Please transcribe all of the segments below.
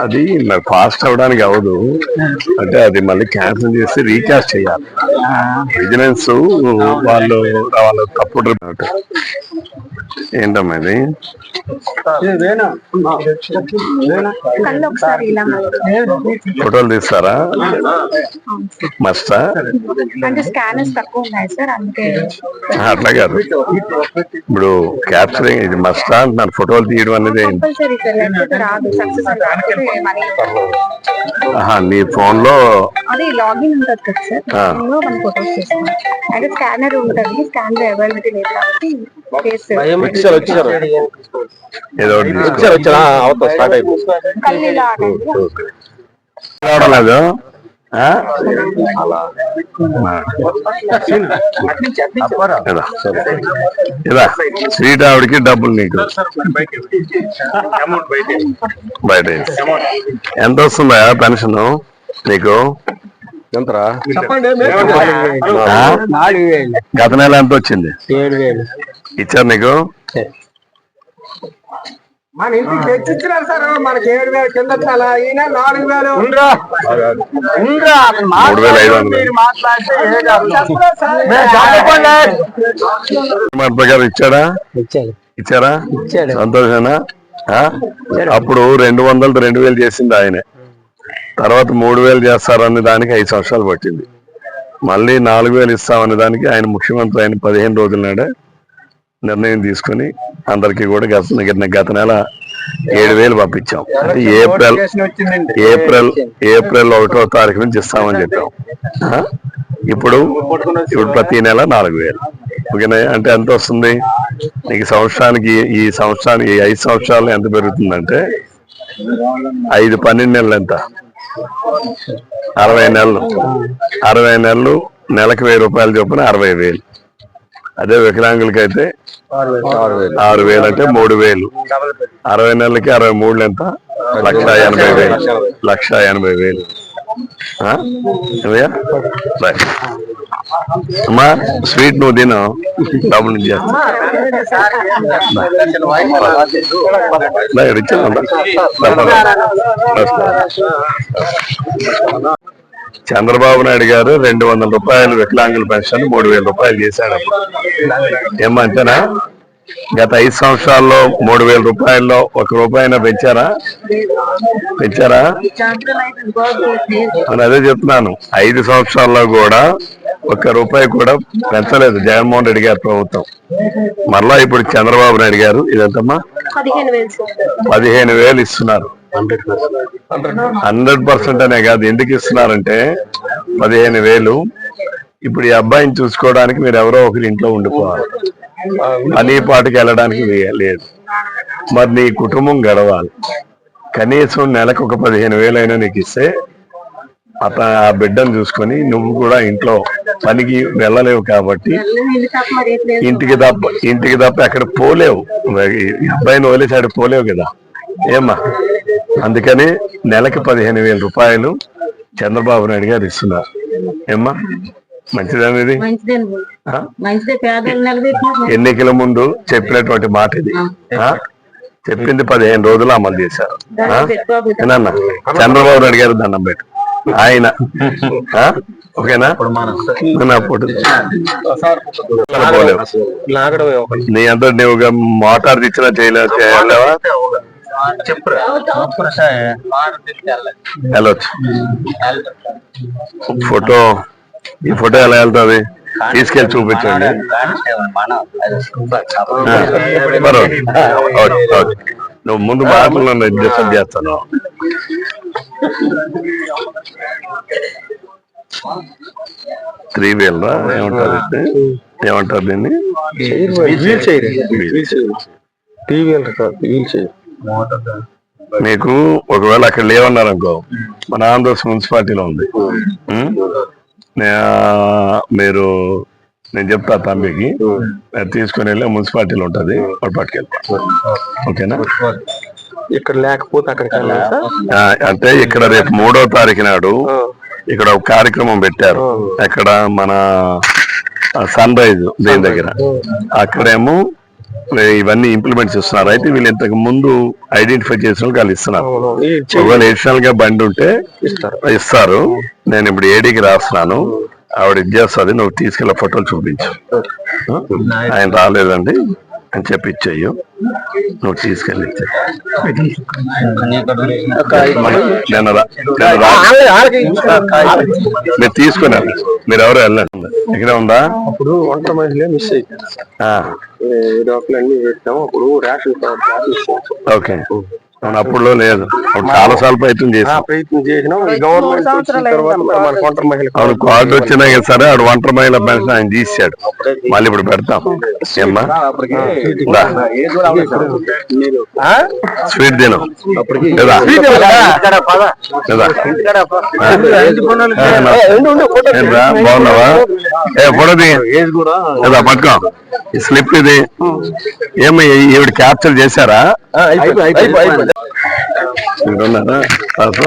అది మరి ఫాస్ట్ అవడానికి అవదు అంటే అది మళ్ళీ క్యాన్సిల్ చేసి రీకాస్ట్ చేయాలి. విజిలెన్స్ వాళ్ళు వాళ్ళు తప్పుడు ఏంటమ్మా ఇది? ఫోటోలు తీస్తారా? అందుకే. అట్లా కాదు. ఇప్పుడు క్యాప్చరింగ్ ఇది మస్టా అంటున్నారు. ఫోటోలు తీయడం అనేది నీ ఫోన్లో అది లాగిన్ ఉంటుంది కదా సార్ ఫోటోస్ అయితే స్కానర్ ఉంటుంది స్కాన్ అవైలబిలిటీ లేదు కాబట్టి ఫేస్ వచ్చారు ఏదో స్టార్ట్ అయిపోయింది స్వీట్ ఆవిడకి డబ్బులు నీకు. బయట. ఎంత వస్తుందా పెన్షన్ నీకు? ఎంతరా? గత నెల ఎంత వచ్చింది? ఏడు వేలు. ఇచ్చారు నీకు? మన ఇంటికి తెచ్చిచ్చినారు సార్. మనకి ఏడు వేలు కింద ఈయన నాలుగు వేలు. ఇచ్చాడా? ఇచ్చాడు. ఇచ్చారా? ఇచ్చాడు. సంతోషేనా? అప్పుడు రెండు వందలు రెండు వేలు చేసింది ఆయనే. తర్వాత మూడు వేలు చేస్తారనే దానికి ఐదు సంవత్సరాలు పట్టింది. మళ్ళీ నాలుగు వేలు ఇస్తామనే దానికి ఆయన ముఖ్యమంత్రి ఆయన పదిహేను రోజుల నాడే నిర్ణయం తీసుకుని అందరికీ కూడా గత గత నెల ఏడు వేలు పంపించాం. అంటే ఏప్రిల్ ఏప్రిల్ ఏప్రిల్. ఒకటో తారీఖు నుంచి ఇస్తామని చెప్పాం? ఇప్పుడు ఇప్పుడు ప్రతి నెల నాలుగు వేలు. ఓకేనా? అంటే ఎంత వస్తుంది? నీకు సంవత్సరానికి ఈ సంవత్సరానికి ఈ ఐదు సంవత్సరాలు ఎంత పెరుగుతుందంటే ఐదు పన్నెండు నెలలు ఎంత? అరవై నెలలు. అరవై నెలలు నెలకు వెయ్యి రూపాయలు చొప్పున అరవై వేలు. అదే వికలాంగులకి అయితే ఆరు వేలు అంటే మూడు వేలు. అరవై నెలలకి అరవై మూడు ఎంత? లక్ష ఎనభై వేలు. లక్ష ఎనభై వేలు. రైట్. అమ్మా స్వీట్ నువ్వు తిను. డబ్బులు చంద్రబాబు నాయుడు గారు రెండు వందల రూపాయలు వికలాంగుల పెన్షన్ మూడు వేల రూపాయలు చేశాడు. అప్పుడు ఏమంటేనా గత ఐదు సంవత్సరాల్లో మూడు వేల రూపాయల్లో ఒక రూపాయినా పెంచారా? పెంచారా? అని అదే చెప్తున్నాను. ఐదు సంవత్సరాల్లో కూడా ఒక్క రూపాయి కూడా పెంచలేదు జగన్మోహన్ రెడ్డి గారి ప్రభుత్వం. మరలా ఇప్పుడు చంద్రబాబు నాయుడు గారు ఇదంతమ్మా? పదిహేను వేలు ఇస్తున్నారు. హండ్రెడ్ పర్సెంట్ అనే కాదు. ఎందుకు ఇస్తున్నారంటే పదిహేను వేలు. ఇప్పుడు ఈ అబ్బాయిని చూసుకోవడానికి మీరు ఎవరో ఒకరి ఇంట్లో ఉండిపోవాలి. అనే పాటికి వెళ్ళడానికి లేదు. మరి నీ కుటుంబం గడవాలి. కనీసం నెలకు ఒక పదిహేను వేలైనా నీకు ఇస్తే అత ఆ బిడ్డను చూసుకొని నువ్వు కూడా ఇంట్లో పనికి వెళ్ళలేవు కాబట్టి ఇంటికి తప్ప ఇంటికి తప్ప అక్కడ పోలేవు. మరి అబ్బాయిని వదిలేసాడు పోలేవు కదా. ఏమ్మా? అందుకని నెలకి పదిహేను వేల రూపాయలు చంద్రబాబు నాయుడు గారు ఇస్తున్నారు. ఏమ్మా? మంచిదనేది మంచిదే ఆ? మంచిదే పేదలు నిలబెట్టిన ఎన్నికల ముందు చెప్పినటువంటి మాట ఇది. ఆ? చెప్పింది పదిహేను రోజులు అమలు చేశారు. చంద్రబాబు నాయుడు గారు దండం పెట్టు. ఆయన? ఓకేనా? నా పోలేవు. అంతా నువ్వు మోటార్ తెచ్చినా చేయలేవా చేయలేవా? వెళ్ళొచ్చు. ఫోటో ఈ ఫోటో ఎలా వెళ్తుంది? తీసుకెళ్ళి చూపించండి. నువ్వు ముందు మాటలు డిస్టర్బ్ చేస్తాను. త్రీ వీల్ ఏమంటారు? ఏమంటారు దీన్ని? వీల్ వీల్ చైర్ మీకు ఒకవేళ అక్కడ లేవన్నారనుకో మన ఆంధ్రప్రదేశ్ మున్సిపాలిటీలో ఉంది. మీరు నేను చెప్తా తమ్మికి తీసుకుని వెళ్ళి మున్సిపాలిటీలో ఉంటది. వాడు పట్టుకెళ్తా ఓకేనా? ఇక్కడ లేకపోతే ఆ, అంటే ఇక్కడ రేపు మూడో తారీఖు నాడు ఇక్కడ ఒక కార్యక్రమం పెట్టారు. ఎక్కడ మన సన్ రైజ్ దేని దగ్గర? అక్కడేమో ఇవన్నీ ఇంప్లిమెంట్ చేస్తున్నారు. అయితే వీళ్ళు ఇంతకు ముందు ఐడెంటిఫై చేసిన వాళ్ళు ఇస్తున్నారు. ఒకవేళ ఎడిషనల్గా బండి ఉంటే ఇస్తారు. నేను ఇప్పుడు ఏడీకి రాస్తున్నాను. ఆవిడ ఇది చేస్తుంది నువ్వు తీసుకెళ్ళి ఫోటోలు చూపించు. ఆయన రాలేదండి. అని చెప్పి ఇచ్చేయు. నువ్వు తీసుకెళ్ళి మీరు తీసుకున్నారు మీరు ఎవరు వెళ్ళండి. ఇక్కడ ఉందా? అప్పుడు ఒంటరి మహిళ మిస్ డాక్టర్లు అన్ని పెట్టాము. అప్పుడు రేషన్ కార్డు ఓకే. అప్పుడులో లేదు. చాలా సార్లు ప్రయత్నం ఆ చేసాం ప్రయత్నం చేసినాం. గవర్నమెంట్ ఒంటరి మహిళ అవును కార్డు వచ్చినా కదా సరే ఆడు ఒంటరి మహిళ పెన్షన్ ఆయన తీసాడు మళ్ళీ ఇప్పుడు పెడతాం. స్వీట్ తిను. కదా బాగున్నావా? ఏ ఫోటో కదా ఈ స్లిప్ ఇది. ఏమో ఈవిడ క్యాప్చర్ చేశారా? మీరు పాప?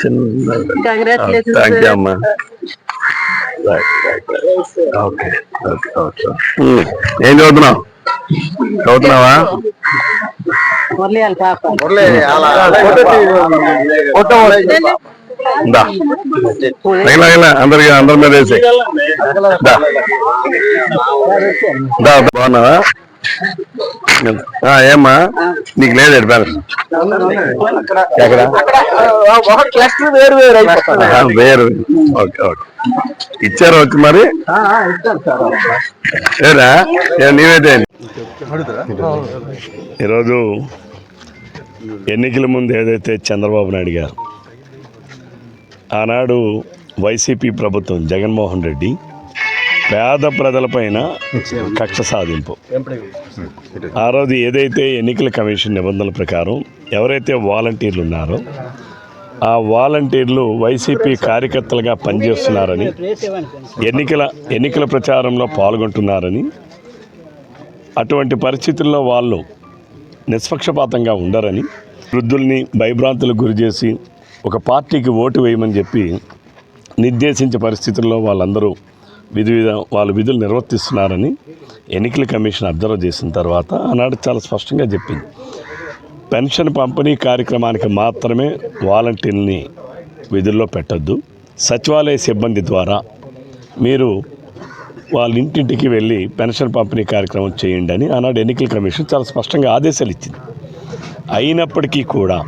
చిన్న థ్యాంక్ యూ అమ్మా. Okay okay okay. ఏం చదువుతున్నావు? అందరికి అందరి మీద వేసి బాగున్నావా? ఏమ్మా? నీకు లేదు ఎక్కడ? క్లస్టర్ వేరు వేరు. వేరు ఓకే ఓకే. ఇచ్చారు వచ్చి మరి? ఏరా? ఏ, నీవైతే ఈరోజు ఎన్నికల ముందు ఏదైతే చంద్రబాబు నాయుడు గారు ఆనాడు వైసీపీ ప్రభుత్వం జగన్మోహన్ రెడ్డి పేద ప్రజలపైన కక్ష సాధింపు. ఆ రోజు ఏదైతే ఎన్నికల కమిషన్ నిబంధనల ప్రకారం ఎవరైతే వాలంటీర్లు ఉన్నారో ఆ వాలంటీర్లు వైసీపీ కార్యకర్తలుగా పనిచేస్తున్నారని ఎన్నికల ఎన్నికల ప్రచారంలో పాల్గొంటున్నారని అటువంటి పరిస్థితుల్లో వాళ్ళు నిష్పక్షపాతంగా ఉండరని వృద్ధుల్ని భయభ్రాంతులకు గురి చేసి ఒక పార్టీకి ఓటు వేయమని చెప్పి నిర్దేశించే పరిస్థితుల్లో వాళ్ళందరూ విధి విధ వాళ్ళ విధులు నిర్వర్తిస్తున్నారని ఎన్నికల కమిషన్ అబ్జర్వ్ చేసిన తర్వాత ఆనాడు చాలా స్పష్టంగా చెప్పింది. పెన్షన్ పంపిణీ కార్యక్రమానికి మాత్రమే వాలంటీర్ని విధుల్లో పెట్టద్దు. సచివాలయ సిబ్బంది ద్వారా మీరు వాళ్ళ ఇంటింటికి వెళ్ళి పెన్షన్ పంపిణీ కార్యక్రమం చేయండి అని ఆనాడు ఎన్నికల కమిషన్ చాలా స్పష్టంగా ఆదేశాలు ఇచ్చింది. అయినప్పటికీ కూడా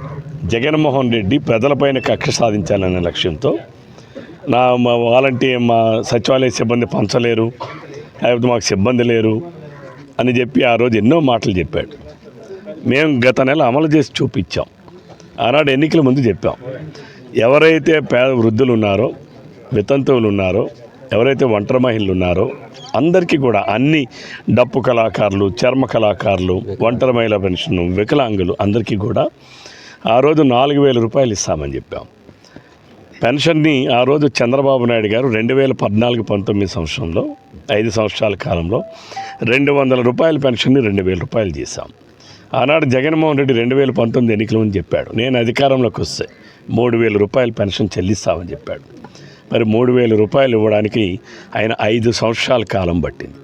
జగన్మోహన్ రెడ్డి ప్రజలపైన కక్ష సాధించాలనే లక్ష్యంతో నా మా వాలంటీర్ మా సచివాలయ సిబ్బంది పంచలేరు లేకపోతే మాకు సిబ్బంది లేరు అని చెప్పి ఆ రోజు ఎన్నో మాటలు చెప్పాడు. మేము గత నెల అమలు చేసి చూపించాం. ఆనాడు ఎన్నికల ముందు చెప్పాం. ఎవరైతే పేద వృద్ధులు ఉన్నారో వితంతువులు ఉన్నారో ఎవరైతే ఒంటరి మహిళలు ఉన్నారో అందరికీ కూడా అన్ని డప్పు కళాకారులు చర్మ కళాకారులు ఒంటరి మహిళ పెన్షన్ వికలాంగులు అందరికీ కూడా ఆ రోజు నాలుగు వేల రూపాయలు ఇస్తామని చెప్పాం. పెన్షన్ని ఆ రోజు చంద్రబాబు నాయుడు గారు రెండు వేల పద్నాలుగు పంతొమ్మిది సంవత్సరంలో ఐదు సంవత్సరాల కాలంలో రెండు వందల రూపాయల పెన్షన్ని రెండు వేల రూపాయలు చేశాం ఆనాడు జగన్మోహన్ రెడ్డి రెండు వేల పంతొమ్మిది ఎన్నికలు అని చెప్పాడు. నేను అధికారంలోకి వస్తే మూడు వేల రూపాయల పెన్షన్ చెల్లిస్తామని చెప్పాడు. మరి మూడు వేల రూపాయలు ఇవ్వడానికి ఆయన ఐదు సంవత్సరాల కాలం పట్టింది.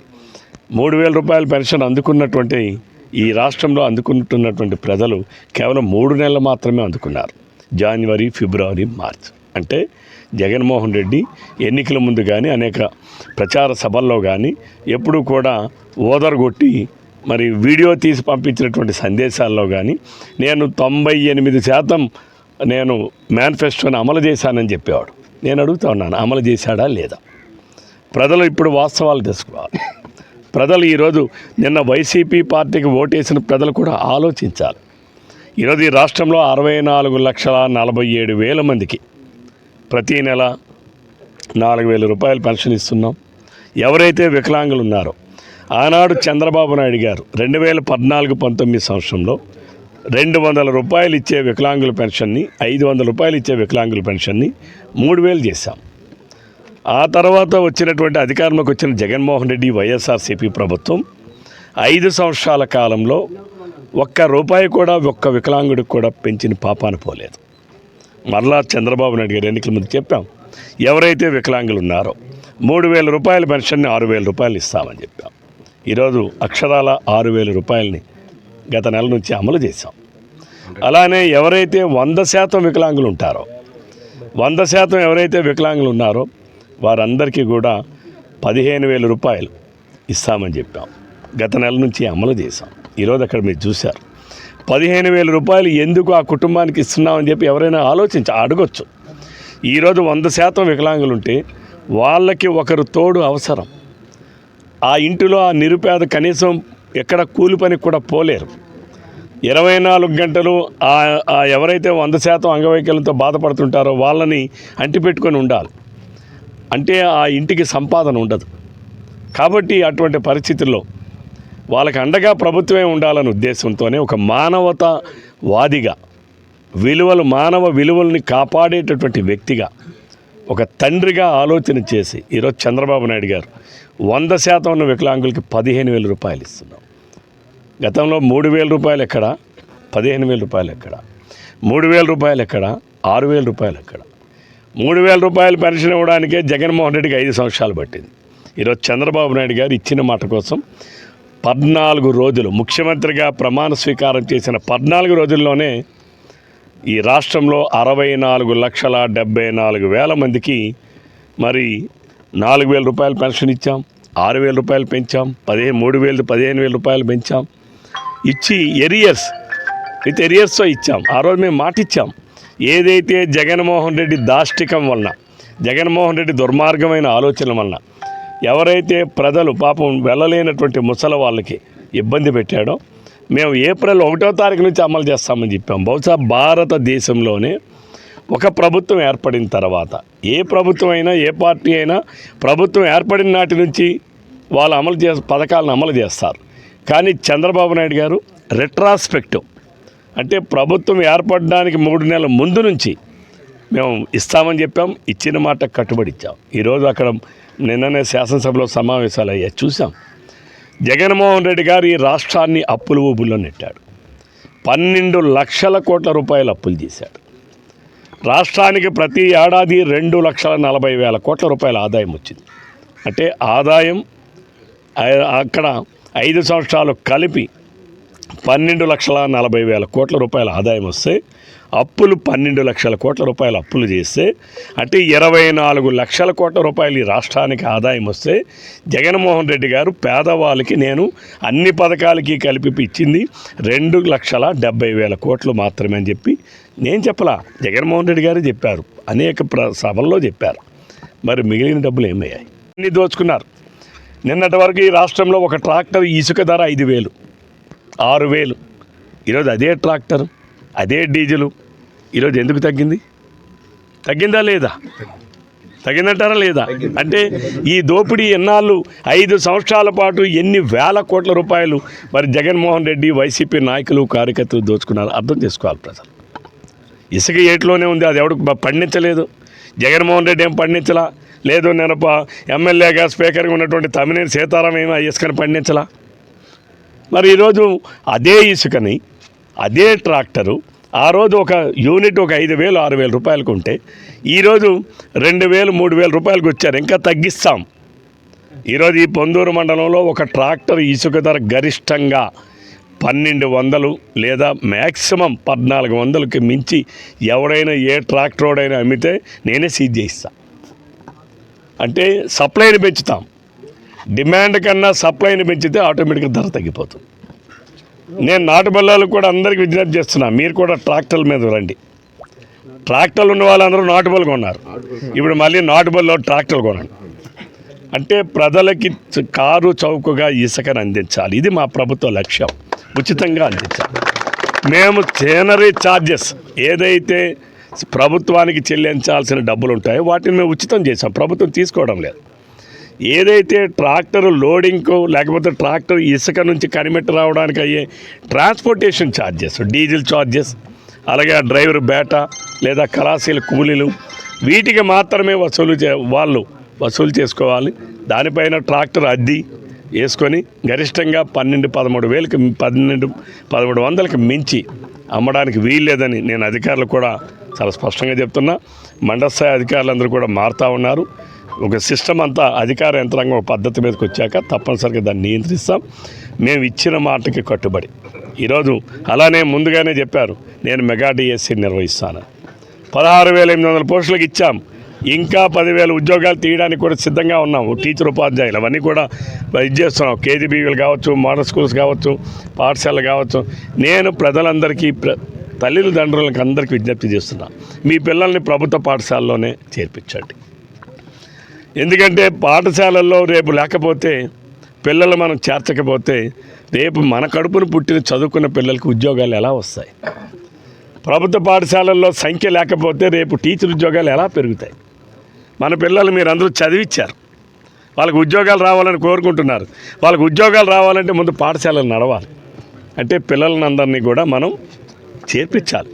మూడు వేల రూపాయల పెన్షన్ అందుకున్నటువంటి ఈ రాష్ట్రంలో అందుకుంటున్నటువంటి ప్రజలు కేవలం మూడు నెలలు మాత్రమే అందుకున్నారు. జనవరి ఫిబ్రవరి మార్చ్. అంటే జగన్మోహన్ రెడ్డి ఎన్నికల ముందు కానీ అనేక ప్రచార సభల్లో కానీ ఎప్పుడూ కూడా ఓదరగొట్టి మరి వీడియో తీసి పంపించినటువంటి సందేశాల్లో కానీ నేను తొంభై ఎనిమిది శాతం నేను మేనిఫెస్టోని అమలు చేశానని చెప్పేవాడు. నేను అడుగుతా ఉన్నాను అమలు చేశాడా లేదా? ప్రజలు ఇప్పుడు వాస్తవాలు తెలుసుకోవాలి. ప్రజలు ఈరోజు నిన్న వైసీపీ పార్టీకి ఓటేసిన ప్రజలు కూడా ఆలోచించాలి. ఈరోజు ఈ రాష్ట్రంలో అరవై నాలుగు లక్షల నలభై ఏడు వేల మందికి ప్రతీ నెల నాలుగు వేల రూపాయలు పెన్షన్ ఇస్తున్నాం. ఎవరైతే వికలాంగులు ఉన్నారో ఆనాడు చంద్రబాబు నాయుడు గారు రెండు వేల పద్నాలుగు పంతొమ్మిది సంవత్సరంలో రెండు వందల రూపాయలు ఇచ్చే వికలాంగుల పెన్షన్ని ఐదు వందల రూపాయలు ఇచ్చే వికలాంగుల పెన్షన్ని మూడు వేలు చేశాం. ఆ తర్వాత వచ్చినటువంటి అధికారంలోకి వచ్చిన జగన్మోహన్ రెడ్డి వైఎస్ఆర్సీపీ ప్రభుత్వం ఐదు సంవత్సరాల కాలంలో ఒక్క రూపాయి కూడా ఒక్క వికలాంగుడికి కూడా పెంచిన పాపాన పోలేదు. మరలా చంద్రబాబు నాయుడు గారు ఎన్నికల ముందు చెప్పాం ఎవరైతే వికలాంగులు ఉన్నారో మూడు వేల రూపాయల పెన్షన్ని ఆరు వేల రూపాయలు ఇస్తామని చెప్పాం. ఈరోజు అక్షరాల ఆరు వేల రూపాయలని గత నెల నుంచి అమలు చేశాం. అలానే ఎవరైతే వంద శాతం వికలాంగులు ఉంటారో వంద శాతం ఎవరైతే వికలాంగులు ఉన్నారో వారందరికీ కూడా పదిహేను వేల రూపాయలు ఇస్తామని చెప్పాం. గత నెల నుంచి అమలు చేశాం. ఈరోజు అక్కడ మీరు చూశారు. పదిహేను వేల రూపాయలు ఎందుకు ఆ కుటుంబానికి ఇస్తున్నామని చెప్పి ఎవరైనా ఆలోచించ అడగొచ్చు. ఈరోజు వంద శాతం వికలాంగులు ఉంటే వాళ్ళకి ఒకరు తోడు అవసరం. ఆ ఇంటిలో ఆ నిరుపేద కనీసం ఎక్కడ కూలి పనికి కూడా పోలేరు. ఇరవై నాలుగు గంటలు ఆ ఎవరైతే వంద శాతం అంగవైకల్యంతో బాధపడుతుంటారో వాళ్ళని అంటిపెట్టుకొని ఉండాలి. అంటే ఆ ఇంటికి సంపాదన ఉండదు. కాబట్టి అటువంటి పరిస్థితుల్లో వాళ్ళకి అండగా ప్రభుత్వమే ఉండాలనే ఉద్దేశంతోనే ఒక మానవతావాదిగా విలువలు మానవ విలువల్ని కాపాడేటటువంటి వ్యక్తిగా ఒక తండ్రిగా ఆలోచన చేసి ఈరోజు చంద్రబాబు నాయుడు గారు వంద శాతం ఉన్న వికలాంగులకి పదిహేను వేల రూపాయలు ఇస్తున్నాం. గతంలో మూడు వేల రూపాయలు ఎక్కడ? పదిహేను వేల రూపాయలు ఎక్కడ? మూడు వేల రూపాయలు ఎక్కడ? ఆరు వేల రూపాయలు ఎక్కడ? మూడు వేల రూపాయలు పెన్షన్ ఇవ్వడానికే జగన్మోహన్ రెడ్డికి ఐదు సంవత్సరాలు పట్టింది. ఈరోజు చంద్రబాబు నాయుడు గారు ఇచ్చిన మాట కోసం పద్నాలుగు రోజులు ముఖ్యమంత్రిగా ప్రమాణ స్వీకారం చేసిన పద్నాలుగు రోజుల్లోనే ఈ రాష్ట్రంలో అరవై నాలుగు లక్షల డెబ్బై నాలుగు వేల మందికి మరి నాలుగు వేల రూపాయలు పెన్షన్ ఇచ్చాం ఆరు వేల రూపాయలు పెంచాం పదిహేను మూడు వేలు పదిహేను వేల రూపాయలు పెంచాం. ఇచ్చి ఎరియర్స్ విత్ ఎరియర్స్తో ఇచ్చాం. ఆ రోజు మేము మాట ఇచ్చాం ఏదైతే జగన్మోహన్ రెడ్డి దాష్టికం వలన జగన్మోహన్ రెడ్డి దుర్మార్గమైన ఆలోచనల వలన ఎవరైతే ప్రజలు పాపం వెళ్ళలేనటువంటి ముసలి వాళ్ళకి ఇబ్బంది పెట్టాడో మేము ఏప్రిల్ ఒకటో తారీఖు నుంచి అమలు చేస్తామని చెప్పాం. బహుశా భారతదేశంలోనే ఒక ప్రభుత్వం ఏర్పడిన తర్వాత ఏ ప్రభుత్వం అయినా ఏ పార్టీ అయినా ప్రభుత్వం ఏర్పడిన నాటి నుంచి వాళ్ళు అమలు చే పథకాలను అమలు చేస్తారు. కానీ చంద్రబాబు నాయుడు గారు రెట్రాస్పెక్టివ్ అంటే ప్రభుత్వం ఏర్పడడానికి మూడు నెలల ముందు నుంచి మేము ఇస్తామని చెప్పాం ఇచ్చిన మాట కట్టుబడి ఇచ్చాం. ఈరోజు అక్కడ నిన్ననే శాసనసభలో సమావేశాలు అయ్యాయి. చూసాం జగన్మోహన్ రెడ్డి గారు ఈ రాష్ట్రాన్ని అప్పుల ఊబుల్లో నెట్టాడు. పన్నెండు లక్షల కోట్ల రూపాయలు అప్పులు చేశాడు రాష్ట్రానికి ప్రతి ఏడాది రెండు లక్షల నలభై వేల కోట్ల రూపాయల ఆదాయం వచ్చింది. అంటే ఆదాయం అక్కడ ఐదు సంవత్సరాలు కలిపి పన్నెండు లక్షల నలభై వేల కోట్ల రూపాయల ఆదాయం వస్తే అప్పులు పన్నెండు లక్షల కోట్ల రూపాయలు అప్పులు చేస్తే అంటే ఇరవై నాలుగు లక్షల కోట్ల రూపాయలు ఈ రాష్ట్రానికి ఆదాయం వస్తే జగన్మోహన్ రెడ్డి గారు పేదవాళ్ళకి నేను అన్ని పథకాలకి కలిపి ఇచ్చింది రెండు లక్షల డెబ్బై వేల కోట్లు మాత్రమే అని చెప్పి నేను చెప్పలా. జగన్మోహన్ రెడ్డి గారు చెప్పారు. అనేక ప్ర సభల్లో చెప్పారు. మరి మిగిలిన డబ్బులు ఏమయ్యాయి అన్ని దోచుకున్నారు. నిన్నటి వరకు ఈ రాష్ట్రంలో ఒక ట్రాక్టర్ ఇసుక ధర ఐదు వేలు ఆరు వేలు. ఈరోజు అదే ట్రాక్టర్. అదే డీజిలు. ఈరోజు ఎందుకు తగ్గింది? తగ్గిందా లేదా? తగ్గిందంటారా లేదా? అంటే ఈ దోపిడీ ఎన్నాళ్ళు? ఐదు సంవత్సరాల పాటు ఎన్ని వేల కోట్ల రూపాయలు మరి జగన్మోహన్ రెడ్డి వైసీపీ నాయకులు కార్యకర్తలు దోచుకున్నారు అర్థం చేసుకోవాలి ప్రజలు. ఇసుక ఏట్లోనే ఉంది అది ఎవరికి పండించలేదు. జగన్మోహన్ రెడ్డి ఏం పండించలా? లేదు నేను ఎమ్మెల్యేగా స్పీకర్గా ఉన్నటువంటి తమిళ సీతారాం ఏమో ఇసుకని పండించలా? మరి ఈరోజు అదే ఇసుకని అదే ట్రాక్టరు. ఆ రోజు ఒక యూనిట్ ఒక ఐదు వేలు ఆరు వేల రూపాయలకు ఉంటే ఈరోజు రెండు వేలు మూడు వేల రూపాయలకు వచ్చారు. ఇంకా తగ్గిస్తాం. ఈరోజు ఈ పొందూరు మండలంలో ఒక ట్రాక్టర్ ఇసుక ధర గరిష్టంగా పన్నెండు వందలు లేదా మ్యాక్సిమం పద్నాలుగు వందలకి మించి ఎవడైనా ఏ ట్రాక్టరోడైనా అమ్మితే నేనే సీజ్ చేయిస్తా. అంటే సప్లైని పెంచుతాం. డిమాండ్ కన్నా సప్లైని పెంచితే ఆటోమేటిక్గా ధర తగ్గిపోతుంది. నేను నాటు బల్లాలకు కూడా అందరికీ విజ్ఞప్తి చేస్తున్నా. మీరు కూడా ట్రాక్టర్ల మీద రండి. ట్రాక్టర్లు ఉన్న వాళ్ళందరూ నాటు బళ్ళు కొన్నారు. ఇప్పుడు మళ్ళీ నాటు బల్లో ట్రాక్టర్లు కొనండి. అంటే ప్రజలకి కారు చౌకగా ఇసుకను అందించాలి. ఇది మా ప్రభుత్వ లక్ష్యం. ఉచితంగా అందించాలి. మేము చేనరీ ఛార్జెస్ ఏదైతే ప్రభుత్వానికి చెల్లించాల్సిన డబ్బులు ఉంటాయో వాటిని మేము ఉచితం చేసాం ప్రభుత్వం తీసుకోవడం లేదు. ఏదైతే ట్రాక్టర్ లోడింగ్కు లేకపోతే ట్రాక్టర్ ఇసుక నుంచి కనిమెట్టి రావడానికి అయ్యే ట్రాన్స్పోర్టేషన్ ఛార్జెస్ డీజిల్ ఛార్జెస్ అలాగే ఆ డ్రైవర్ బేటా లేదా కళాశీల కూలీలు వీటికి మాత్రమే వసూలు చే వాళ్ళు వసూలు చేసుకోవాలి. దానిపైన ట్రాక్టర్ అద్ది వేసుకొని గరిష్టంగా పన్నెండు పదమూడు వేలకు పన్నెండు పదమూడు వందలకు మించి అమ్మడానికి వీల్లేదని నేను అధికారులు కూడా చాలా స్పష్టంగా చెప్తున్నా. మండస్థాయి అధికారులందరూ కూడా మారుతూ ఉన్నారు. ఒక సిస్టమ్ అంతా అధికార యంత్రాంగం ఒక పద్ధతి మీదకి వచ్చాక తప్పనిసరిగా దాన్ని నియంత్రిస్తాం. మేము ఇచ్చిన మాటకి కట్టుబడి. ఈరోజు అలానే ముందుగానే చెప్పారు నేను మెగా డిఎస్సి నిర్వహిస్తాను. పదహారు వేల ఎనిమిది వందల పోస్టులకు ఇచ్చాం. ఇంకా పదివేల ఉద్యోగాలు తీయడానికి కూడా సిద్ధంగా ఉన్నాము టీచర్ ఉపాధ్యాయులు అవన్నీ కూడా ఇది చేస్తున్నాం. కేజీబీవీలు కావచ్చు మోడల్ స్కూల్స్ కావచ్చు పాఠశాలలు కావచ్చు. నేను ప్రజలందరికీ ప్ర తల్లిదండ్రులకు అందరికీ విజ్ఞప్తి చేస్తున్నా. మీ పిల్లల్ని ప్రభుత్వ పాఠశాలలోనే చేర్పించండి. ఎందుకంటే పాఠశాలల్లో రేపు లేకపోతే పిల్లలు మనం చేర్చకపోతే రేపు మన కడుపును పుట్టిన చదువుకున్న పిల్లలకి ఉద్యోగాలు ఎలా వస్తాయి? ప్రభుత్వ పాఠశాలల్లో సంఖ్య లేకపోతే రేపు టీచర్ ఉద్యోగాలు ఎలా పెరుగుతాయి? మన పిల్లలు మీరందరూ చదివిచ్చారు. వాళ్ళకి ఉద్యోగాలు రావాలని కోరుకుంటున్నారు. వాళ్ళకి ఉద్యోగాలు రావాలంటే ముందు పాఠశాలలు నడవాలి. అంటే పిల్లలని అందరినీ కూడా మనం చేర్పించాలి.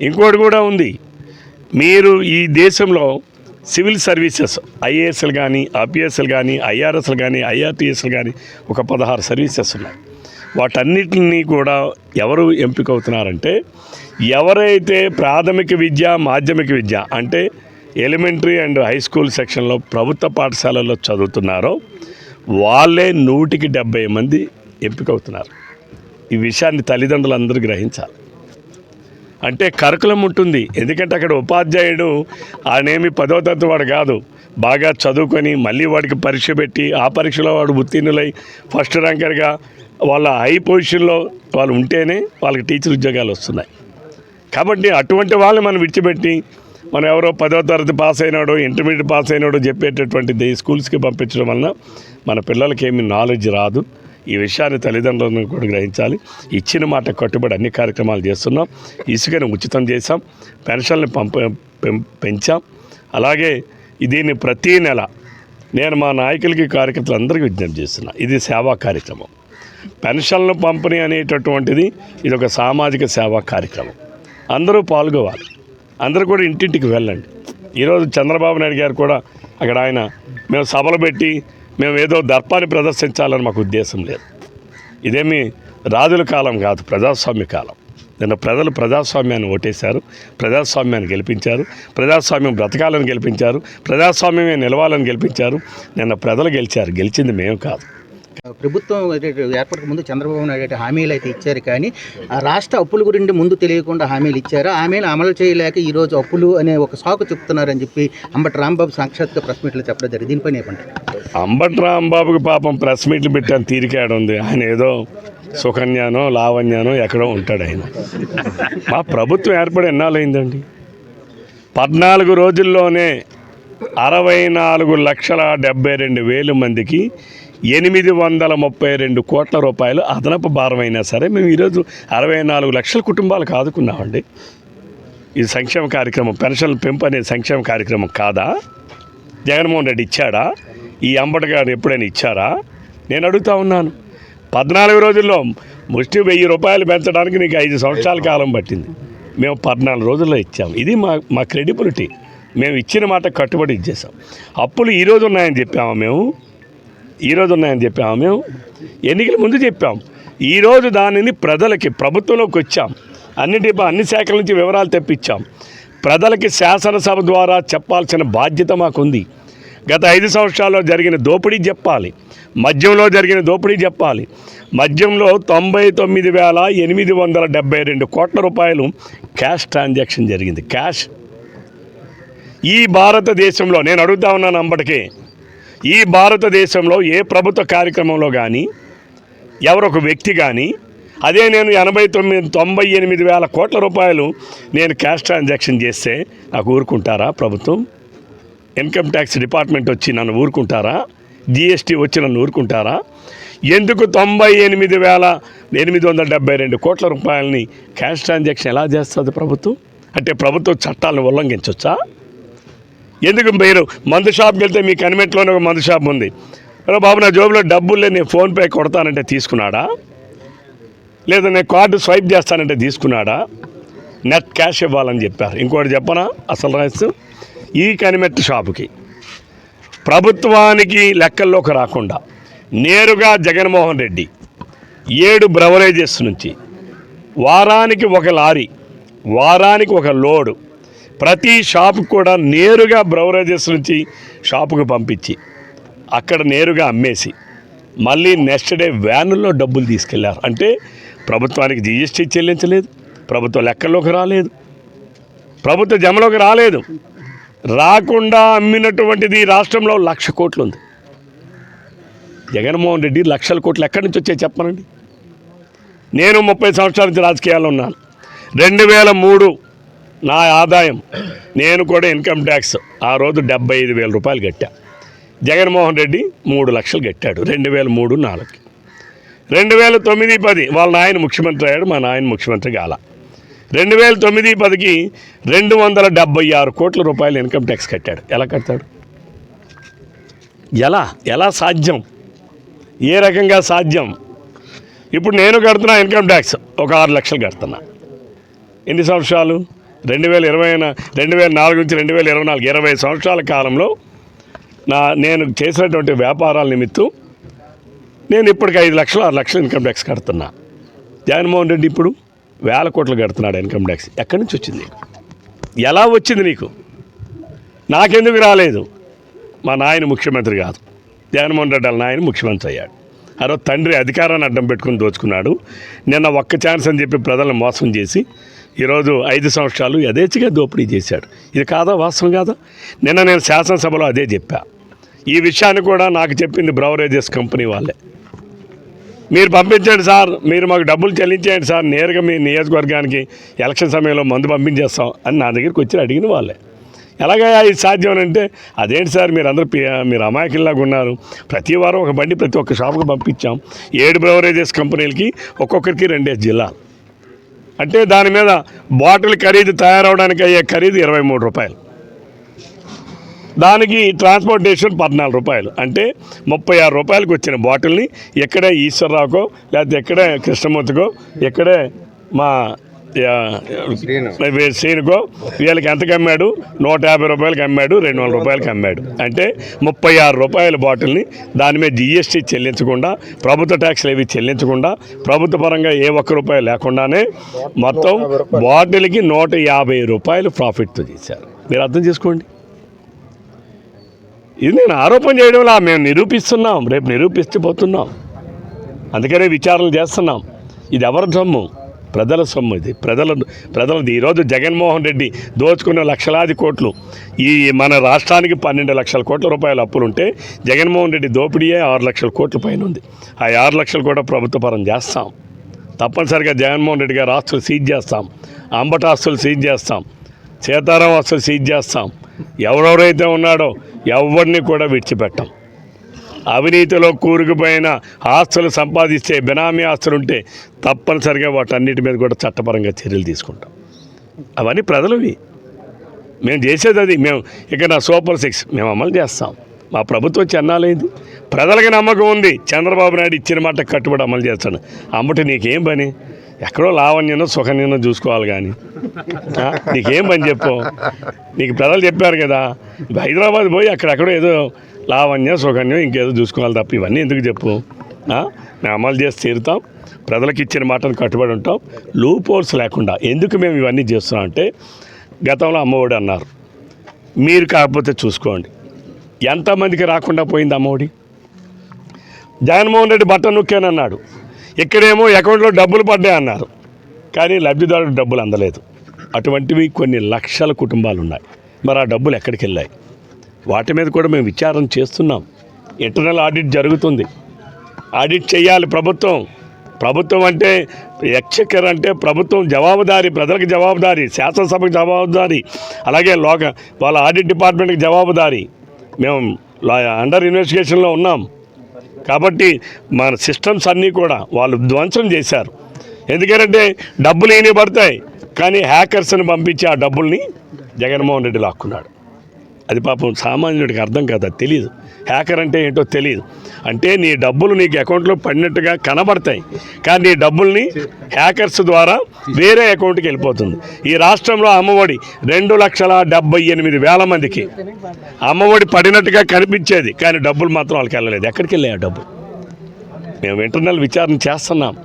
ఇంకోటి కూడా ఉంది. మీరు ఈ దేశంలో సివిల్ సర్వీసెస్ ఐఏఎస్లు కానీ ఆర్పిఎస్లు కానీ ఐఆర్ఎస్లు కానీ ఐఆర్టీఎస్ఎల్ కానీ ఒక పదహారు సర్వీసెస్ ఉన్నాయి. వాటన్నిటిని కూడా ఎవరు ఎంపిక అవుతున్నారంటే ఎవరైతే ప్రాథమిక విద్య మాధ్యమిక విద్య అంటే ఎలిమెంటరీ అండ్ హై స్కూల్ సెక్షన్లో ప్రభుత్వ పాఠశాలల్లో చదువుతున్నారో వాళ్ళే నూటికి డెబ్బై మంది ఎంపిక అవుతున్నారు ఈ విషయాన్ని తల్లిదండ్రులు అందరూ గ్రహించాలి. అంటే కరికులం ఉంటుంది. ఎందుకంటే అక్కడ ఉపాధ్యాయుడు ఆయనేమి పదో తరగతి వాడు కాదు. బాగా చదువుకొని మళ్ళీ వాడికి పరీక్ష పెట్టి ఆ పరీక్షలో వాడు ఉత్తీర్ణులై ఫస్ట్ ర్యాంకర్గా వాళ్ళ హై పొజిషన్లో వాళ్ళు ఉంటేనే వాళ్ళకి టీచర్ ఉద్యోగాలు వస్తున్నాయి. కాబట్టి అటువంటి వాళ్ళని మనం విడిచిపెట్టి మనం ఎవరో పదో తరగతి పాస్ అయినాడో ఇంటర్మీడియట్ పాస్ అయినాడో చెప్పేటటువంటి స్కూల్స్కి పంపించడం వలన మన పిల్లలకి ఏమి నాలెడ్జ్ రాదు. ఈ విషయాన్ని తల్లిదండ్రులను కూడా గ్రహించాలి. ఇచ్చిన మాట కట్టుబడి అన్ని కార్యక్రమాలు చేస్తున్నాం. ఇసుకను ఉచితం చేశాం. పెన్షన్లు పంప పెం- పెంచాం. అలాగే దీన్ని ప్రతీ నెల నేను మా నాయకులకి కార్యకర్తలందరికీ విజ్ఞప్తి చేస్తున్నా. ఇది సేవా కార్యక్రమం. పెన్షన్లు పంపిణీ అనేటటువంటిది ఇది ఒక సామాజిక సేవా కార్యక్రమం. అందరూ పాల్గొవాలి. అందరూ కూడా ఇంటింటికి వెళ్ళండి. ఈరోజు చంద్రబాబు నాయుడు గారు కూడా అక్కడ ఆయన మేము సభలు పెట్టి మేము ఏదో దర్పాన్ని ప్రదర్శించాలని మాకు ఉద్దేశం లేదు. ఇదేమి రాజుల కాలం కాదు ప్రజాస్వామ్య కాలం. నిన్న ప్రజలు ప్రజాస్వామ్యాన్ని ఓటేశారు ప్రజాస్వామ్యాన్ని గెలిపించారు ప్రజాస్వామ్యం బ్రతకాలని గెలిపించారు ప్రజాస్వామ్యమే నిలవాలని గెలిపించారు నిన్న ప్రజలు గెలిచారు గెలిచింది మేము కాదు. ప్రభుత్వం ఏర్పడక ముందు చంద్రబాబు నాయుడు అయితే హామీలు అయితే ఇచ్చారు కానీ ఆ రాష్ట్ర అప్పుల గురించి ముందు తెలియకుండా హామీలు ఇచ్చారు? హామీలు అమలు చేయలేక ఈరోజు అప్పులు అనే ఒక సాకు చెప్తున్నారని చెప్పి అంబటి రాంబాబు సాక్షాత్గా ప్రెస్ మీట్లో చెప్పడం జరిగింది. దీనిపైన ఏమంటారు? అంబటి రాంబాబుకి పాపం ప్రెస్ మీట్లు పెట్టాను తీరికాడు ఉంది ఆయన ఏదో సుకన్యానో లావణ్యానో ఎక్కడో ఉంటాడు ఆయన. మా ప్రభుత్వం ఏర్పడి ఎన్నాళ్ళైందండి పద్నాలుగు రోజుల్లోనే అరవై నాలుగు లక్షల డెబ్బై రెండు వేలు మందికి ఎనిమిది వందల ముప్పై రెండు కోట్ల రూపాయలు అదనపు భారమైనా సరే మేము ఈరోజు అరవై నాలుగు లక్షల కుటుంబాలకు ఆదుకున్నామండి ఇది సంక్షేమ కార్యక్రమం పెన్షన్ల పెంపు అనే సంక్షేమ కార్యక్రమం కాదా? జగన్మోహన్ రెడ్డి ఇచ్చాడా? ఈ అంబటి గారు ఎప్పుడైనా ఇచ్చారా? నేను అడుగుతా ఉన్నాను. పద్నాలుగు రోజుల్లో ముష్టి వెయ్యి రూపాయలు పెంచడానికి నీకు ఐదు సంవత్సరాల కాలం పట్టింది. మేము పద్నాలుగు రోజుల్లో ఇచ్చాము ఇది మా మా క్రెడిబిలిటీ. మేము ఇచ్చిన మాట కట్టుబడి ఇచ్చేసాం అప్పులు ఈరోజు ఉన్నాయని చెప్పాము మేము? ఈరోజు ఉన్నాయని చెప్పాము మేము. ఎన్నికల ముందు చెప్పాం ఈరోజు దానిని ప్రజలకి ప్రభుత్వంలోకి వచ్చాం. అన్నిటి అన్ని శాఖల నుంచి వివరాలు తెప్పించాం. ప్రజలకి శాసనసభ ద్వారా చెప్పాల్సిన బాధ్యత మాకుంది. గత ఐదు సంవత్సరాల్లో జరిగిన దోపిడీ చెప్పాలి. మద్యంలో జరిగిన దోపిడీ చెప్పాలి. మద్యంలో తొంభై తొమ్మిది వేల ఎనిమిది వందల డెబ్బై రెండు కోట్ల రూపాయలు క్యాష్ ట్రాన్సాక్షన్ జరిగింది. క్యాష్. ఈ భారతదేశంలో నేను అడుగుతా ఉన్నాను అంబటికే ఈ భారతదేశంలో ఏ ప్రభుత్వ కార్యక్రమంలో కానీ ఎవరొక వ్యక్తి కానీ అదే నేను ఎనభై తొమ్మిది తొంభై ఎనిమిది వేల కోట్ల రూపాయలు నేను క్యాష్ ట్రాన్సాక్షన్ చేస్తే నాకు ఊరుకుంటారా ప్రభుత్వం? ఇన్కమ్ ట్యాక్స్ డిపార్ట్మెంట్ వచ్చి నన్ను ఊరుకుంటారా? జిఎస్టీ వచ్చి నన్ను ఊరుకుంటారా? ఎందుకు తొంభై ఎనిమిది వేల ఎనిమిది వందల డెబ్బై రెండు కోట్ల రూపాయలని క్యాష్ ట్రాన్సాక్షన్ ఎలా చేస్తుంది ప్రభుత్వం? అంటే ప్రభుత్వం చట్టాలను ఉల్లంఘించవచ్చా ఎందుకు మీరు? మందు షాప్కి వెళ్తే మీ కనిమెట్లోనే ఒక మందు షాప్ ఉంది. "అరే బాబు నా జోబులో డబ్బులు లేని నేను ఫోన్పే కొడతానంటే తీసుకున్నాడా? లేదా నేను కార్డు స్వైప్ చేస్తానంటే తీసుకున్నాడా? నెట్ క్యాష్ ఇవ్వాలని చెప్పారు. ఇంకోటి చెప్పనా? అసలు రాసు ఈ కనిమెట్టు షాపుకి. ప్రభుత్వానికి లెక్కల్లోకి రాకుండా నేరుగా జగన్మోహన్ రెడ్డి ఏడు బ్రవరేజెస్ నుంచి వారానికి ఒక లారీ వారానికి ఒక లోడు ప్రతి షాపు కూడా నేరుగా బ్రవరేజెస్ నుంచి షాపుకు పంపించి అక్కడ నేరుగా అమ్మేసి మళ్ళీ నెక్స్ట్ డే వ్యానుల్లో డబ్బులు తీసుకెళ్ళారు. అంటే ప్రభుత్వానికి జీఎస్టీ చెల్లించలేదు ప్రభుత్వ లెక్కల్లోకి రాలేదు ప్రభుత్వ జమలోకి రాలేదు. రాకుండా అమ్మినటువంటిది ఈ రాష్ట్రంలో లక్ష కోట్లు ఉంది. జగన్మోహన్ రెడ్డి లక్షల కోట్లు ఎక్కడి నుంచి వచ్చాయి చెప్పనండి? నేను ముప్పై సంవత్సరాల నుంచి రాజకీయాల్లో ఉన్నాను. రెండు వేల మూడు నా ఆదాయం. నేను కూడా ఇన్కమ్ ట్యాక్స్ ఆ రోజు డెబ్బై ఐదు వేల రూపాయలు కట్టా. జగన్మోహన్ రెడ్డి మూడు లక్షలు కట్టాడు. రెండు వేల మూడు నాలుగు. రెండు వేల తొమ్మిది పది వాళ్ళ నాయన ముఖ్యమంత్రి అయ్యాడు మా నాయన ముఖ్యమంత్రి కాల. రెండు వేల తొమ్మిది పదికి రెండు వందల డెబ్బై ఆరు కోట్ల రూపాయలు ఇన్కమ్ ట్యాక్స్ కట్టాడు. ఎలా కడతాడు? ఎలా? ఎలా సాధ్యం? ఏ రకంగా సాధ్యం? ఇప్పుడు నేను కడుతున్నా ఇన్కమ్ ట్యాక్స్ ఒక ఆరు లక్షలు కడుతున్నా. ఎన్ని సంవత్సరాలు? రెండు వేల ఇరవై రెండు వేల నాలుగు నుంచి రెండు వేల ఇరవై నాలుగు ఇరవై సంవత్సరాల కాలంలో నా నేను చేసినటువంటి వ్యాపారాల నిమిత్తం నేను ఇప్పటికి ఐదు లక్షలు ఆరు లక్షలు ఇన్కమ్ ట్యాక్స్ కడుతున్నా. జగన్మోహన్ రెడ్డి ఇప్పుడు వేల కోట్లు కడుతున్నాడు ఇన్కమ్ ట్యాక్స్ ఎక్కడి నుంచి వచ్చింది ఎలా వచ్చింది నీకు? నాకెందుకు రాలేదు? మా నాయన ముఖ్యమంత్రి కాదు. జగన్మోహన్ రెడ్డి వాళ్ళ నాయన ముఖ్యమంత్రి అయ్యాడు. అరో తండ్రి అధికారాన్ని అడ్డం పెట్టుకుని దోచుకున్నాడు. నిన్న ఒక్క ఛాన్స్ అని చెప్పి ప్రజలను మోసం చేసి ఈరోజు ఐదు సంవత్సరాలు యథేచ్ఛగా దోపిడీ చేశాడు. ఇది కాదా? వాస్తవం కాదా? నిన్న నేను శాసనసభలో అదే చెప్పా. ఈ విషయాన్ని కూడా నాకు చెప్పింది బ్రవరేజెస్ కంపెనీ వాళ్ళే. మీరు పంపించండి సార్. మీరు మాకు డబ్బులు చెల్లించేయండి సార్. నేరుగా మీ నియోజకవర్గానికి ఎలక్షన్ సమయంలో మందు పంపించేస్తాం అని నా దగ్గరికి వచ్చి అడిగిన వాళ్ళే. ఎలాగయ్యా ఇది సాధ్యం అని అంటే అదేంటి సార్? మీరు అందరూ పి- మీరు అమాయకుల్లాగా ఉన్నారు. ప్రతి వారం ఒక బండి ప్రతి ఒక్క షాపుకి పంపించాం. ఏడు బ్రవరేజెస్ కంపెనీలకి ఒక్కొక్కరికి రెండేసి జిల్లాలు. అంటే దాని మీద బాటిల్ ఖరీదు తయారవడానికి అయ్యే ఖరీదు ఇరవై మూడు రూపాయలు. దానికి ట్రాన్స్పోర్టేషన్ పద్నాలుగు రూపాయలు. అంటే ముప్పై ఆరు రూపాయలకు వచ్చిన బాటిల్ని ఎక్కడే ఈశ్వరరావుకో లేకపోతే ఎక్కడే కృష్ణమూర్తికో ఎక్కడే మా శ్రీనుకో వీళ్ళకి ఎంతకు అమ్మాడు? నూట యాభై రూపాయలకి అమ్మాడు రెండు వందల రూపాయలకి అమ్మాడు. అంటే ముప్పై ఆరు రూపాయల బాటిల్ని దాని మీద జిఎస్టీ చెల్లించకుండా ప్రభుత్వ ట్యాక్స్లు ఏవి చెల్లించకుండా ప్రభుత్వ పరంగా ఏ ఒక్క రూపాయి లేకుండానే మొత్తం బాటిల్కి నూట యాభై రూపాయలు ప్రాఫిట్తో చేశారు. మీరు అర్థం చేసుకోండి. ఇది నేను ఆరోపణ చేయడంలా మేము నిరూపిస్తున్నాం రేపు నిరూపిస్తూ పోతున్నాం. అందుకనే విచారణలు చేస్తున్నాం. ఇది ఎవరి సొమ్ము ప్రజల సొమ్ము ఇది. ప్రజల ప్రజలది ఈరోజు జగన్మోహన్ రెడ్డి దోచుకున్న లక్షలాది కోట్లు. ఈ మన రాష్ట్రానికి పన్నెండు లక్షల కోట్ల రూపాయల అప్పులుంటే జగన్మోహన్ రెడ్డి దోపిడీయే ఆరు లక్షల కోట్ల పైన ఉంది ఆ ఆరు లక్షలు కూడా ప్రభుత్వ పరం చేస్తాం. తప్పనిసరిగా జగన్మోహన్ రెడ్డి గారు ఆస్తులు సీజ్ చేస్తాం. అంబట ఆస్తులు సీజ్ చేస్తాం. సీతారాం ఆస్తులు సీజ్ చేస్తాం. ఎవరెవరైతే ఉన్నాడో ఎవరిని కూడా విడిచిపెట్టాం. అవినీతిలో కూరుకుపోయిన ఆస్తులు సంపాదిస్తే బినామీ ఆస్తులు ఉంటే తప్పనిసరిగా వాటన్నిటి మీద కూడా చట్టపరంగా చర్యలు తీసుకుంటాం. అవన్నీ ప్రజలవి. మేము చేసేది అది. మేము ఇక్కడ నా సూపర్ సిక్స్ మేము అమలు చేస్తాం. మా ప్రభుత్వం చెన్నాలేదు. ప్రజలకి నమ్మకం ఉంది. చంద్రబాబు నాయుడు ఇచ్చిన మాట కట్టుబడి అమలు చేస్తాడు. అమ్మటి నీకేం పని? ఎక్కడో లావణ్యనో సుఖన్యనో చూసుకోవాలి కానీ. నీకేం పని చెప్పు. నీకు ప్రజలు చెప్పారు కదా. హైదరాబాద్ పోయి అక్కడెక్కడో ఏదో లావణ్యం సుకన్యం ఇంకేదో చూసుకోవాలి తప్ప ఇవన్నీ ఎందుకు చెప్పు? మేము అమలు చేసి తీరుతాం ప్రజలకు ఇచ్చిన మాటను కట్టుబడి ఉంటాం లూపోర్స్ లేకుండా. ఎందుకు మేము ఇవన్నీ చేస్తున్నాం అంటే గతంలో అమ్మఒడి అన్నారు. మీరు కాకపోతే చూసుకోండి. ఎంతమందికి రాకుండా పోయింది అమ్మఒడి? జగన్మోహన్ రెడ్డి బట్ట నొక్కానన్నాడు ఇక్కడేమో అకౌంట్లో డబ్బులు పడ్డాయి అన్నారు. కానీ లబ్ధిదారుడు డబ్బులు అందలేదు. అటువంటివి కొన్ని లక్షల కుటుంబాలు ఉన్నాయి. మరి ఆ డబ్బులు ఎక్కడికి వెళ్ళాయి? వాటి మీద కూడా మేము విచారణ చేస్తున్నాం. ఇంటర్నల్ ఆడిట్ జరుగుతుంది. ఆడిట్ చేయాలి ప్రభుత్వం. ప్రభుత్వం అంటే ఎక్చక్కర్ అంటే ప్రభుత్వం జవాబుదారి ప్రజలకు జవాబుదారి శాసనసభకు జవాబుదారి అలాగే లోక వాళ్ళ ఆడిట్ డిపార్ట్మెంట్కి జవాబుదారి. మేము అండర్ ఇన్వెస్టిగేషన్లో ఉన్నాం. కాబట్టి మన సిస్టమ్స్ అన్నీ కూడా వాళ్ళు ధ్వంసం చేశారు. ఎందుకంటే డబ్బులు ఏమి పడతాయి. కానీ హ్యాకర్స్ని పంపించి ఆ డబ్బుల్ని జగన్మోహన్ రెడ్డి లాక్కున్నాడు. అది పాపం సామాన్యుడికి అర్థం కదా తెలియదు హ్యాకర్ అంటే ఏంటో తెలియదు అంటే నీ డబ్బులు నీకు అకౌంట్లో పడినట్టుగా కనబడతాయి. కానీ నీ డబ్బుల్ని హ్యాకర్స్ ద్వారా వేరే అకౌంట్కి వెళ్ళిపోతుంది. ఈ రాష్ట్రంలో అమ్మఒడి రెండు లక్షల డెబ్బై ఎనిమిది వేల మందికి. అమ్మఒడి పడినట్టుగా కనిపించేది కానీ డబ్బులు మాత్రం వాళ్ళకి వెళ్ళలేదు. ఎక్కడికి వెళ్ళాయి ఆ డబ్బులు? మేము ఇంటర్నల్ విచారణ చేస్తున్నాం.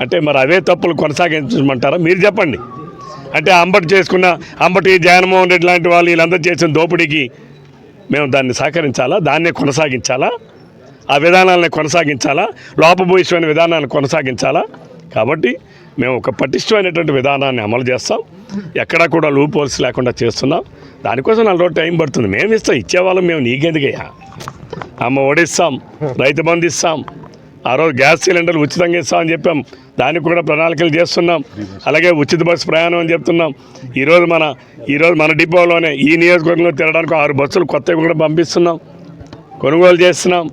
అంటే మరి అవే తప్పులు కొనసాగించమంటారా? మీరు చెప్పండి. అంటే అంబటి చేసుకున్న అంబటి జగన్మోహన్ రెడ్డి లాంటి వాళ్ళు వీళ్ళందరూ చేసిన దోపిడీకి మేము దాన్ని సహకరించాలా? దాన్నే కొనసాగించాలా? ఆ విధానాలని కొనసాగించాలా? లోపభూయిష్టమైన విధానాన్ని కొనసాగించాలా? కాబట్టి మేము ఒక పటిష్టమైనటువంటి విధానాన్ని అమలు చేస్తాం. ఎక్కడా కూడా లూప్ హోల్స్ లేకుండా చేస్తున్నాం. దానికోసం నాలుగు రోజులు టైం పడుతుంది. మేము ఇస్తాం. ఇచ్చేవాళ్ళం మేము నీకెందుకయ్యా? అమ్మ ఓడిస్తాం రైతు బంధు ఇస్తాం. ఆ రోజు గ్యాస్ సిలిండర్లు ఉచితంగా ఇస్తామని చెప్పాం. దానికి కూడా ప్రణాళికలు చేస్తున్నాం. అలాగే ఉచిత బస్సు ప్రయాణం అని చెప్తున్నాం. ఈరోజు మన ఈరోజు మన డిపోలోనే ఈ నియోజకవర్గంలో తిరగడానికి ఆరు బస్సులు కొత్తవి కూడా పంపిస్తున్నాం. కొనుగోలు చేస్తున్నాం.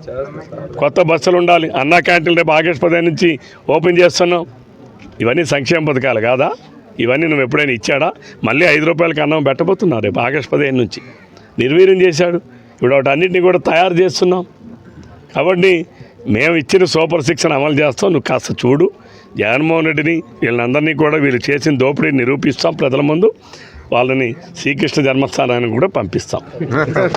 కొత్త బస్సులు ఉండాలి. అన్నా క్యాంటీన్ రేపు ఆగస్టు నుంచి ఓపెన్ చేస్తున్నాం. ఇవన్నీ సంక్షేమ పథకాలు కాదా? ఇవన్నీ నువ్వు ఎప్పుడైనా ఇచ్చాడా? మళ్ళీ ఐదు రూపాయలకి అన్నం పెట్టబోతున్నా రేపు ఆగస్టు పదిహేను నుంచి. నిర్వీర్యం చేశాడు. ఇప్పుడు ఒకటి అన్నింటినీ కూడా తయారు చేస్తున్నాం. కాబట్టి మేము ఇచ్చిన సూపర్ శిక్షణ అమలు చేస్తాం. నువ్వు కాస్త చూడు. జగన్మోహన్ రెడ్డిని వీళ్ళందరినీ కూడా వీళ్ళు చేసిన దోపిడీని నిరూపిస్తాం. ప్రజల ముందు వాళ్ళని శ్రీకృష్ణ జన్మస్థానానికి కూడా పంపిస్తాం.